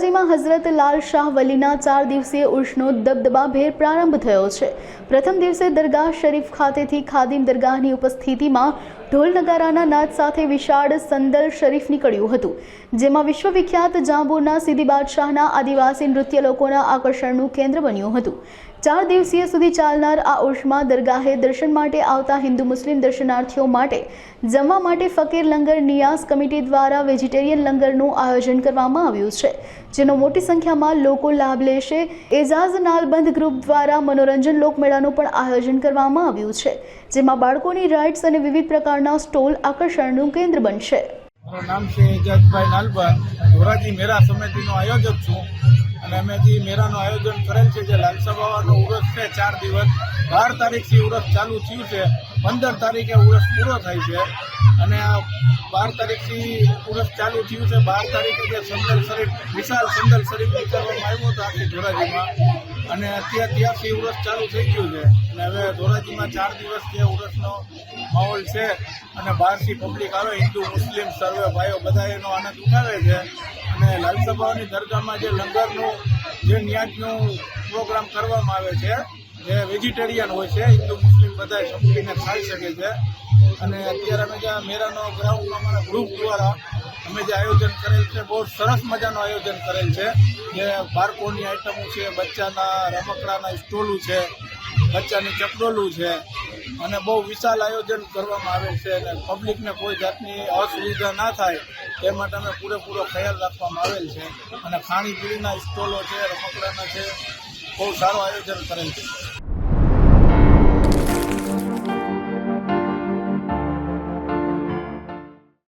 ધોરાજીમાં હઝરત લાલ શાહ વલીના ચાર દિવસીય ઉર્ષનો દબદબાભેર પ્રારંભ થયો છે. પ્રથમ દિવસે દરગાહ શરીફ ખાતેથી ખાદિમ દરગાહની ઉપસ્થિતિમાં ઢોલ નગારાના નાદ સાથે વિશાળ સંદલ શરીફ નીકળ્યું હતું, જેમાં વિશ્વવિખ્યાત જાંબુના સીધી બાદશાહના આદિવાસી નૃત્ય લોકોના આકર્ષણનું કેન્દ્ર બન્યું હતું. ચાર દિવસીય સુધી ચાલનાર આ ઉર્ષમાં દરગાહે દર્શન માટે આવતા હિન્દુ મુસ્લિમ દર્શનાર્થીઓ માટે જમવા માટે ફકીર લંગર નિયાઝ કમિટી દ્વારા વેજીટેરિયન લંગરનું આયોજન કરવામાં આવ્યું છે, જેનો મોટી સંખ્યામાં લોકો લાભ લેશે. એજાઝ નાલબંધ ગ્રુપ દ્વારા મનોરંજન લોકમેળાનું પણ આયોજન કરવામાં આવ્યું છે, જેમાં બાળકોની રાઇડ્સ અને વિવિધ પ્રકારના સ્ટોલ આકર્ષણનું કેન્દ્ર બનશે. મારું નામ છે એજાજભાઈ નાલબન ધોરાજી મેરા સમિતિનો આયોજક છું. અને અમે જે મેળાનું આયોજન કરેલ છે, જે લાલસા બાવાનો ઉરસ છે, ચાર દિવસ, બાર તારીખથી ઉરસ ચાલુ થયું છે, પંદર તારીખે ઉરસ પૂરો થાય છે અને આ બાર તારીખથી ઉરસ ચાલુ થયું છે, બાર તારીખે જે સંદલ શરીફ, વિશાળ સંદલ શરીફ વિચારવામાં આવ્યો હતો આખી ધોરાજીમાં. અને અત્યાર ત્યારથી ઉરસ ચાલુ થઈ ગયું છે. અને હવે ધોરાજીમાં ચાર દિવસ જે ઉરસનો માહોલ છે અને બહારથી પબ્લિક આવે, હિન્દુ, મુસ્લિમ, સર્વે ભાઈઓ બધા એનો આનંદ ઉઠાવે છે. અને લાલસભાની દરગાહમાં જે લંગરનું, જે ન્યાજનું પ્રોગ્રામ કરવામાં આવે છે, જે વેજીટેરિયન હોય છે, હિન્દુ, મુસ્લિમ બધા સંપીને ખાઈ શકે છે. અને અત્યારે અમે જે આ મેરાનો ગ્રાઉન્ડ, અમારા ગ્રુપ દ્વારા અમે જે આયોજન કરેલ છે, બહુ સરસ મજાનું આયોજન કરેલ છે. જે બાળકોની આઈટમો છે, બચ્ચાના રમકડાના સ્ટોલું છે, બચ્ચાની ચપડોલું છે અને બહુ વિશાળ આયોજન કરવામાં આવે છે અને પબ્લિકને કોઈ જાતની અસુવિધા ના થાય તે માટે અમે પૂરેપૂરો ખ્યાલ રાખવામાં આવેલ છે. અને ખાણીપીણીના સ્ટોલો છે, રમકડાના છે, બહુ સારું આયોજન કરેલ છે.